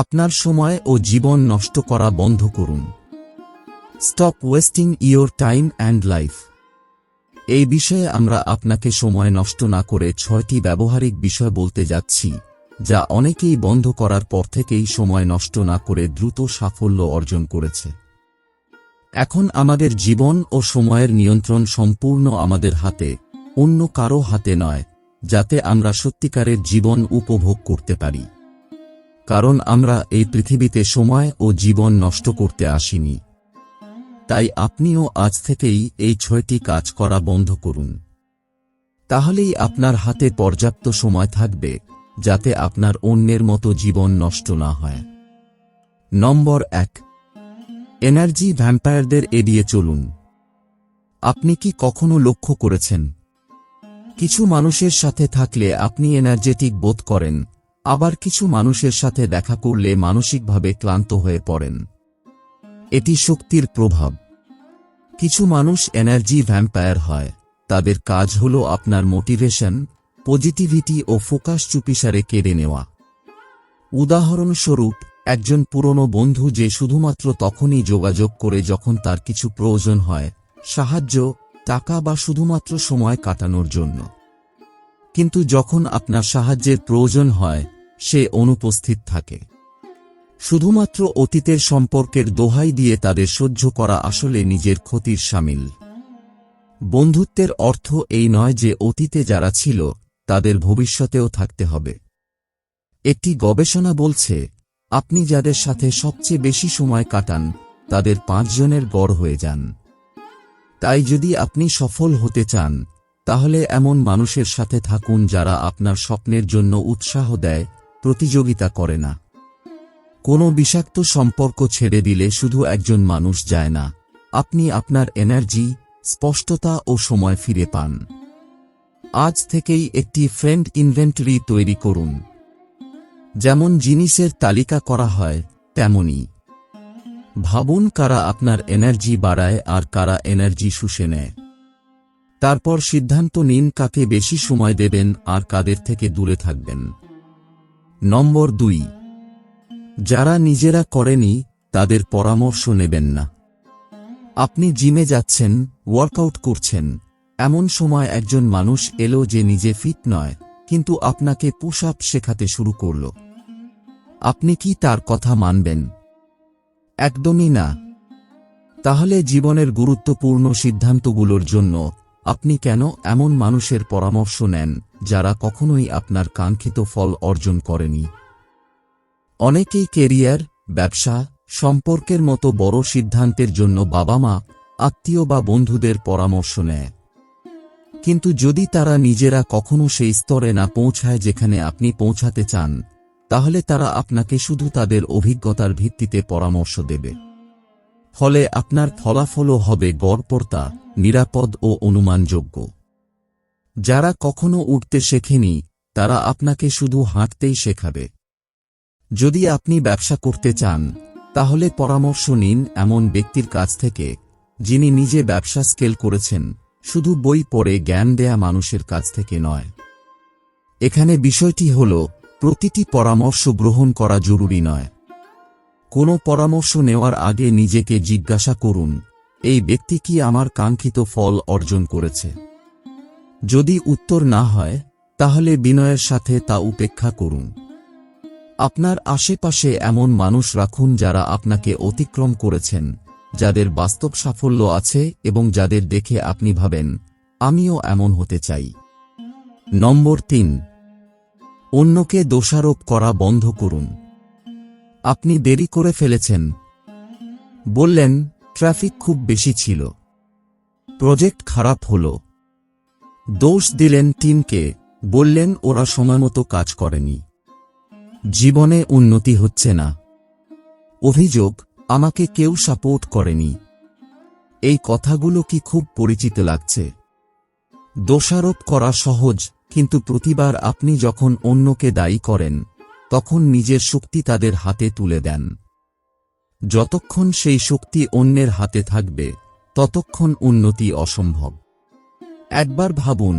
আপনার সময় ও জীবন নষ্ট করা বন্ধ করুন। Stop wasting your time and life এই বিষয়ে আমরা আপনাকে সময় নষ্ট না করে ছয়টি ব্যবহারিক বিষয় বলতে যাচ্ছি, যা অনেকেই বন্ধ করার পর থেকেই সময় নষ্ট না করে দ্রুত সাফল্য অর্জন করেছে। এখন আমাদের জীবন ও সময়ের নিয়ন্ত্রণ সম্পূর্ণ আমাদের হাতে, অন্য কারও হাতে নয়, যাতে আমরা সত্যিকারের জীবন উপভোগ করতে পারি। কারণ আমরা এই পৃথিবীতে সময় ও জীবন নষ্ট করতে আসিনি। তাই আপনিও আজ থেকেই এই ছয়টি কাজ করা বন্ধ করুন। তাহলেই আপনার হাতে পর্যাপ্ত সময় থাকবে, যাতে আপনার অন্যের মতো জীবন নষ্ট না হয়। নম্বর এক, এনার্জি ভ্যাম্পায়ারদের এড়িয়ে চলুন। আপনি কি কখনো লক্ষ্য করেছেন? কিছু মানুষের সাথে থাকলে আপনি এনার্জেটিক বোধ করেন। আবার কিছু মানুষের সাথে দেখা করলে মানসিকভাবে ক্লান্ত হয়ে পড়েন। এটি শক্তির প্রভাব। কিছু মানুষ এনার্জি ভ্যাম্পায়ার হয়। তাদের কাজ হল আপনার মোটিভেশন, পজিটিভিটি ও ফোকাস চুপিসারে কেড়ে নেওয়া। উদাহরণস্বরূপ, একজন পুরনো বন্ধু যে শুধুমাত্র তখনই যোগাযোগ করে যখন তার কিছু প্রয়োজন হয়, সাহায্য, টাকা বা শুধুমাত্র সময় কাটানোর জন্য। কিন্তু যখন আপনার সাহায্যের প্রয়োজন হয়, সে অনুপস্থিত থাকে। শুধুমাত্র অতীতের সম্পর্কের দোহাই দিয়ে তাদের সহ্য করা আসলে নিজের ক্ষতির সামিল। বন্ধুত্বের অর্থ এই নয় যে অতীতে যারা ছিল, তাদের ভবিষ্যতেও থাকতে হবে। একটি গবেষণা বলছে, আপনি যাদের সাথে সবচেয়ে বেশি সময় কাটান, তাদের পাঁচজনের গড় হয়ে যান। তাই যদি আপনি সফল হতে চান তাহলে এমন মানুষের সাথে থাকুন যারা আপনার স্বপ্নের জন্য উৎসাহ দেয়, প্রতিযোগিতা করে না। কোনো বিষাক্ত সম্পর্ক ছেড়ে দিলে শুধু একজন মানুষ যায় না, আপনি আপনার এনার্জি, স্পষ্টতা ও সময় ফিরে পান। আজ থেকেই একটি ফ্রেন্ড ইনভেন্টরি তৈরি করুন। যেমন জিনিসের তালিকা করা হয়, তেমনি। ভাবুন কারা আপনার এনার্জি বাড়ায় আর কারা এনার্জি শুষে নেয়। তারপর সিদ্ধান্ত নিন কাকে বেশি সময় দেবেন আর কাদের থেকে দূরে থাকবেন। নম্বর দুই। যারা নিজেরা করেনি, তাদের পরামর্শ নেবেন না। আপনি জিমে যাচ্ছেন, ওয়ার্কআউট করছেন। এমন সময় একজন মানুষ এলো যে নিজে ফিট নয়, কিন্তু আপনাকে পুশ আপ শেখাতে শুরু করল। আপনি কি তার কথা মানবেন? একদমই না। তাহলে জীবনের গুরুত্বপূর্ণ সিদ্ধান্তগুলোর জন্য আপনি কেন এমন মানুষের পরামর্শ নেন, যারা কখনোই আপনার কাঙ্ক্ষিত ফল অর্জন করেনি? অনেকেই কেরিয়ার, ব্যবসা, সম্পর্কের মতো বড় সিদ্ধান্তের জন্য বাবা মা আত্মীয় বা বন্ধুদের পরামর্শ নেয়। কিন্তু যদি তারা নিজেরা কখনো সেই স্তরে না পৌঁছায় যেখানে আপনি পৌঁছাতে চান, তাহলে তারা আপনাকে শুধু তাদের অভিজ্ঞতার ভিত্তিতে পরামর্শ দেবে। ফলে আপনার ফলাফলও হবে গড়পর্তা নিরাপদ ও অনুমানযোগ্য। যারা কখনো উঠতে শেখেনি, তারা আপনাকে শুধু হাঁটতেই শেখাবে। যদি আপনি ব্যবসা করতে চান, তাহলে পরামর্শ নিন এমন ব্যক্তির কাছ থেকে, যিনি নিজে ব্যবসা স্কেল করেছেন, শুধু বই পড়ে জ্ঞান দেয়া মানুষের কাছ থেকে নয়। এখানে বিষয়টি হল, প্রতিটি পরামর্শ গ্রহণ করা জরুরি নয়। কোনো পরামর্শ নেওয়ার আগে নিজেকে জিজ্ঞাসা করুন, এই ব্যক্তি কি আমার কাঙ্ক্ষিত ফল অর্জন করেছে? যদি উত্তর না হয়, তাহলে বিনয়ের সাথে তা উপেক্ষা করুন। আপনার আশেপাশে এমন মানুষ রাখুন যারা আপনাকে অতিক্রম করেছেন, যাদের বাস্তব সাফল্য আছে এবং যাদের দেখে আপনি ভাবেন, আমিও এমন হতে চাই। নম্বর তিন, অন্যকে দোষারোপ করা বন্ধ করুন। আপনি দেরি করে ফেলেছেন। বললেন, ট্রাফিক খুব বেশি ছিল। প্রজেক্ট খারাপ হল। দোষ দিলেন টিমকে, বললেন ওরা সময়মতো কাজ করেনি। জীবনে উন্নতি হচ্ছে না। অভিযোগ, আমাকে কেউ সাপোর্ট করেনি। এই কথাগুলো কি খুব পরিচিত লাগছে। দোষারোপ করা সহজ, কিন্তু প্রতিবার আপনি যখন অন্যকে দায়ী করেন তখন নিজের শক্তি তাদের হাতে তুলে দেন। যতক্ষণ সেই শক্তি অন্যের হাতে থাকবে, ততক্ষণ উন্নতি অসম্ভব। একবার ভাবুন,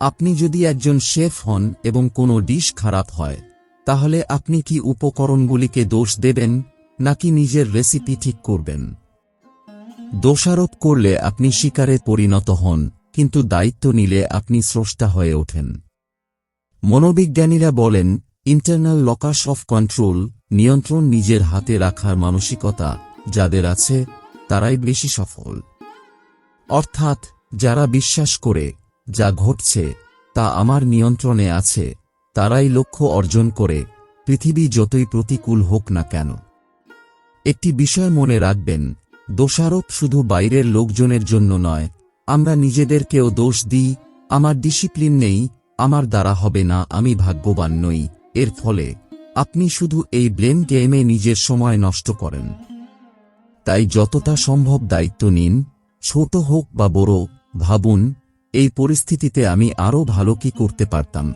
আপনি যদি একজন শেফ হন এবং কোনো ডিশ খারাপ হয়, তাহলে আপনি কি উপকরণগুলিকে দোষ দেবেন, নাকি নিজের রেসিপি ঠিক করবেন? দোষারোপ করলে আপনি শিকারে পরিণত হন, কিন্তু দায়িত্ব নিলে আপনি স্রষ্টা হয়ে ওঠেন। মনোবিজ্ঞানীরা বলেন ইন্টারনাল লকাস অফ কন্ট্রোল নিয়ন্ত্রণ নিজের হাতে রাখার মানসিকতা, যাদের আছে, তারাই বেশি সফল। অর্থাৎ, যারা বিশ্বাস করে, যা ঘটছে, তা আমার নিয়ন্ত্রণে আছে, তারাই লক্ষ্য অর্জন করে, পৃথিবী যতই প্রতিকূল হোক না কেন। একটি বিষয় মনে রাখবেন, দোষারোপ শুধু বাইরের লোকজনের জন্য নয়, আমরা নিজেদেরকেও দোষ দিই, আমার ডিসিপ্লিন নেই, আমার দ্বারা হবে না, আমি ভাগ্যবান নই। এর ফলে আপনি শুধু এই ব্লেম গেমে নিজের সময় নষ্ট করেন। তাই যতটা সম্ভব দায়িত্ব নিন, ছোট হোক বা বড়, ভাবুন, এই পরিস্থিতিতে আমি আরও ভালো কি করতে পারতাম।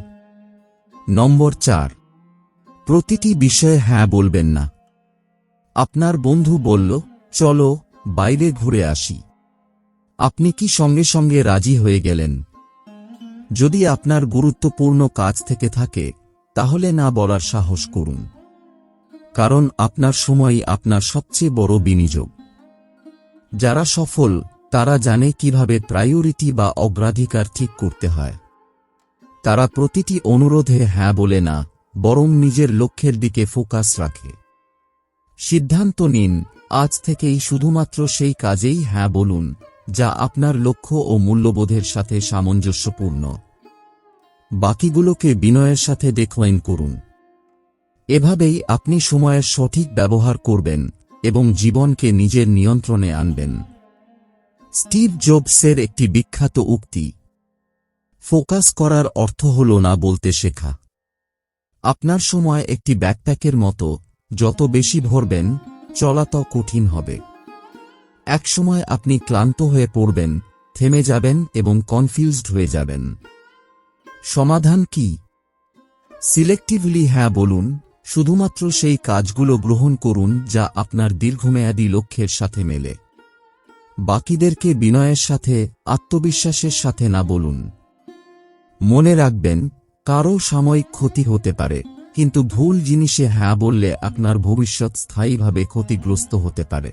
নম্বর চার। প্রতিটি বিষয়ে হ্যাঁ বলবেন না। আপনার বন্ধু বলল, চলো, বাইরে ঘুরে আসি। আপনি কি সঙ্গে সঙ্গে রাজি হয়ে গেলেন? যদি আপনার গুরুত্বপূর্ণ কাজ থেকে থাকে তাহলে না বলার সাহস করুন। কারণ আপনার সময়ই আপনার সবচেয়ে বড় বিনিয়োগ। যারা সফল, তারা জানে কীভাবে প্রায়োরিটি বা অগ্রাধিকার ঠিক করতে হয়। তারা প্রতিটি অনুরোধে হ্যাঁ বলে না, বরং নিজের লক্ষ্যের দিকে ফোকাস রাখে। সিদ্ধান্ত নিন, আজ থেকেই শুধুমাত্র সেই কাজেই হ্যাঁ বলুন, যা আপনার লক্ষ্য ও মূল্যবোধের সাথে সামঞ্জস্যপূর্ণ। বাকিগুলোকে বিনয়ের সাথে ডেক্লাইন করুন। এভাবেই আপনি সময়ের সঠিক ব্যবহার করবেন এবং জীবনকে নিজের নিয়ন্ত্রণে আনবেন। স্টিভ জবসের একটি বিখ্যাত উক্তি, ফোকাস করার অর্থ হল না বলতে শেখা। আপনার সময় একটি ব্যাকপ্যাকের মতো, যত বেশি ভরবেন, চলা তো কঠিন হবে। একসময় আপনি ক্লান্ত হয়ে পড়বেন, থেমে যাবেন এবং কনফিউজড হয়ে যাবেন। সমাধান কি? সিলেক্টিভলি হ্যাঁ বলুন, শুধুমাত্র সেই কাজগুলো গ্রহণ করুন যা আপনার দীর্ঘমেয়াদী লক্ষ্যের সাথে মেলে। বাকিদেরকে বিনয়ের সাথে, আত্মবিশ্বাসের সাথে না বলুন। মনে রাখবেন কারও সাময়িক ক্ষতি হতে পারে, কিন্তু ভুল জিনিসে হ্যাঁ বললে আপনার ভবিষ্যৎ স্থায়ীভাবে ক্ষতিগ্রস্ত হতে পারে।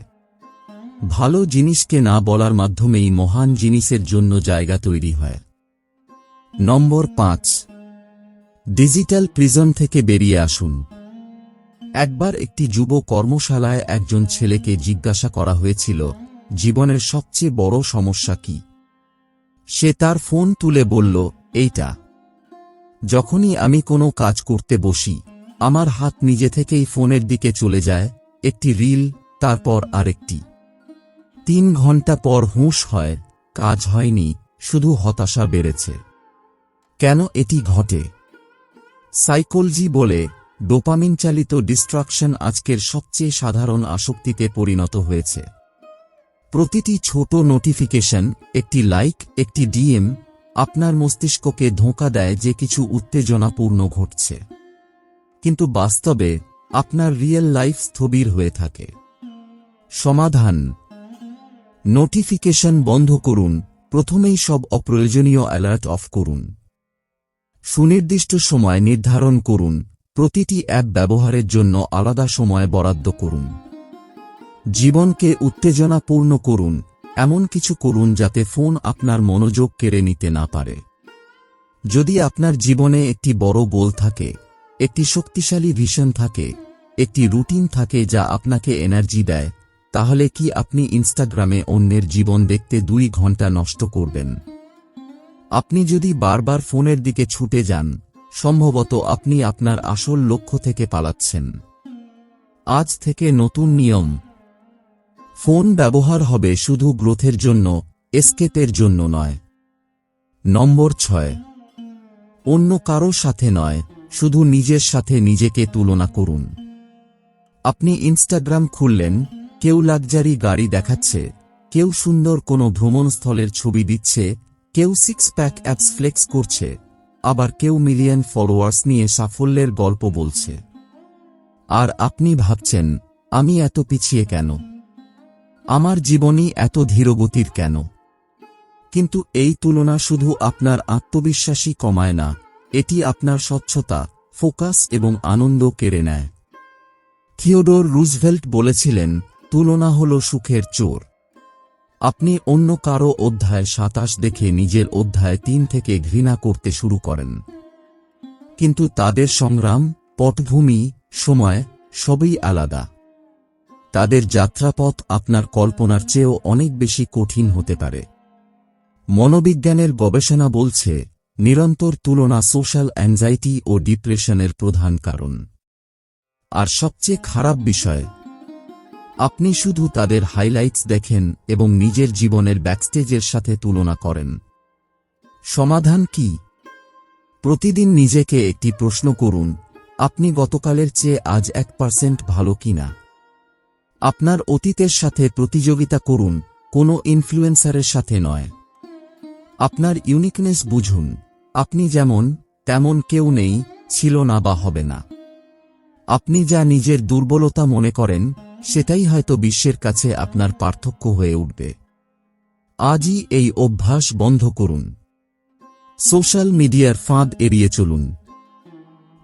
ভালো জিনিসকে না বলার মাধ্যমেই মহান জিনিসের জন্য জায়গা তৈরি হয়। নম্বর পাঁচ। ডিজিটাল প্রিজন থেকে বেরিয়ে আসুন। একবার একটি যুব কর্মশালায় একজন ছেলেকে জিজ্ঞাসা করা হয়েছিল, জীবনের সবচেয়ে বড় সমস্যা কি? সে তার ফোন তুলে বলল, এইটা। যখনই আমি কোনো কাজ করতে বসি, আমার হাত নিজে থেকেই ফোনের দিকে চলে যায়, একটি রিল, তারপর আরেকটি। তিন ঘণ্টা পর হুঁশ হয়, কাজ হয়নি, শুধু হতাশা বেড়েছে। কেন এটি ঘটে? সাইকোলজি বলে ডোপামিন চালিত ডিস্ট্রাকশন আজকের সবচেয়ে সাধারণ আসক্তিতে পরিণত হয়েছে। প্রতিটি ছোট নোটিফিকেশন, একটি লাইক, একটি ডিএম, আপনার মস্তিষ্ককে ধোঁকা দেয় যে কিছু উত্তেজনাপূর্ণ ঘটছে। কিন্তু বাস্তবে, আপনার রিয়েল লাইফ স্থবির হয়ে থাকে। সমাধান। নোটিফিকেশন বন্ধ করুন। প্রথমেই সব অপ্রয়োজনীয় অ্যালার্ট অফ করুন। সুনির্দিষ্ট সময় নির্ধারণ করুন। প্রতিটি অ্যাপ ব্যবহারের জন্য আলাদা সময় বরাদ্দ করুন। জীবনকে উত্তেজনাপূর্ণ করুন। এমন কিছু করুন যাতে ফোন আপনার মনোযোগ কেড়ে নিতে না পারে। যদি আপনার জীবনে একটি বড় গোল থাকে, একটি শক্তিশালী ভিশন থাকে, একটি রুটিন থাকে যা আপনাকে এনার্জি দেয়, তাহলে কি আপনি ইনস্টাগ্রামে অন্যের জীবন দেখতে দুই ঘণ্টা নষ্ট করবেন? আপনি যদি বারবার ফোনের দিকে ছুটে যান, সম্ভবত আপনি আপনার আসল লক্ষ্য থেকে পালাচ্ছেন। আজ থেকে নতুন নিয়ম। ফোন ব্যবহার হবে শুধু গ্রোথের জন্য, এসকেপের জন্য নয়। নম্বর ছয়। অন্য কারও সাথে নয়, শুধু নিজের সাথে নিজেকে তুলনা করুন। আপনি ইনস্টাগ্রাম খুললেন, কেউ লাকজারি গাড়ি দেখাচ্ছে, কেউ সুন্দর কোনো ভ্রমণস্থলের ছবি দিচ্ছে কেউ সিক্স প্যাক অ্যাপস ফ্লেক্স করছে, আবার কেউ মিলিয়ন ফলোয়ার্স নিয়ে সাফল্যের গল্প বলছে। আর আপনি ভাবছেন, আমি এত পিছিয়ে কেন? আমার জীবনই এত ধীরগতির কেন? কিন্তু এই তুলনা শুধু আপনার আত্মবিশ্বাসী কমায় না, এটি আপনার স্বচ্ছতা ফোকাস এবং আনন্দ কেড়ে নেয়। থিওডোর রুজভেল্ট বলেছিলেন, তুলনা হল সুখের চোর। আপনি অন্য কারও অধ্যায় সাতাশ দেখে নিজের অধ্যায় তিন থেকে ঘৃণা করতে শুরু করেন। কিন্তু তাদের সংগ্রাম, পটভূমি, সময় সবই আলাদা। তাদের যাত্রাপথ আপনার কল্পনার চেয়েও অনেক বেশি কঠিন হতে পারে। মনোবিজ্ঞানের গবেষণা বলছে, নিরন্তর তুলনা সোশ্যাল অ্যাংজাইটি ও ডিপ্রেশনের প্রধান কারণ। আর সবচেয়ে খারাপ বিষয় আপনি শুধু তাদের হাইলাইটস দেখেন এবং নিজের জীবনের ব্যাকস্টেজের সাথে তুলনা করেন। সমাধান কি? প্রতিদিন নিজেকে একটি প্রশ্ন করুন, আপনি গতকালের চেয়ে আজ এক পার্সেন্ট ভালো কিনা? আপনার অতীতের সাথে প্রতিযোগিতা করুন, কোনো ইনফ্লুয়েন্সারের সাথে নয়। আপনার ইউনিকনেস বুঝুন, আপনি যেমন, তেমন কেউ নেই, ছিল না বা হবে না। আপনি যা নিজের দুর্বলতা মনে করেন সেটাই হয়তো বিশ্বের কাছে আপনার পার্থক্য হয়ে উঠবে। আজই এই অভ্যাস বন্ধ করুন। সোশ্যাল মিডিয়ার ফাঁদ এড়িয়ে চলুন।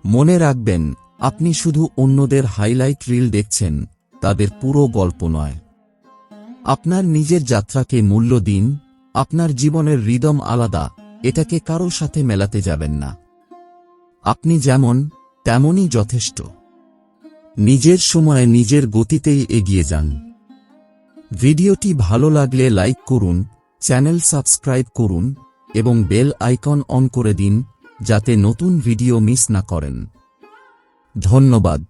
মনে রাখবেন, আপনি শুধু অন্যদের হাইলাইট রিল দেখছেন, তাদের পুরো গল্প নয়। আপনার নিজের যাত্রাকে মূল্য দিন, আপনার জীবনের রিদম আলাদা, এটাকে কারও সাথে মেলাতে যাবেন না। আপনি যেমন, তেমনই যথেষ্ট। নিজের সময়ে নিজের গতিতেই এগিয়ে যান। ভিডিওটি ভালো লাগলে লাইক করুন, চ্যানেল সাবস্ক্রাইব করুন, এবং বেল আইকন অন করে দিন, যাতে নতুন ভিডিও মিস না করেন। ধন্যবাদ।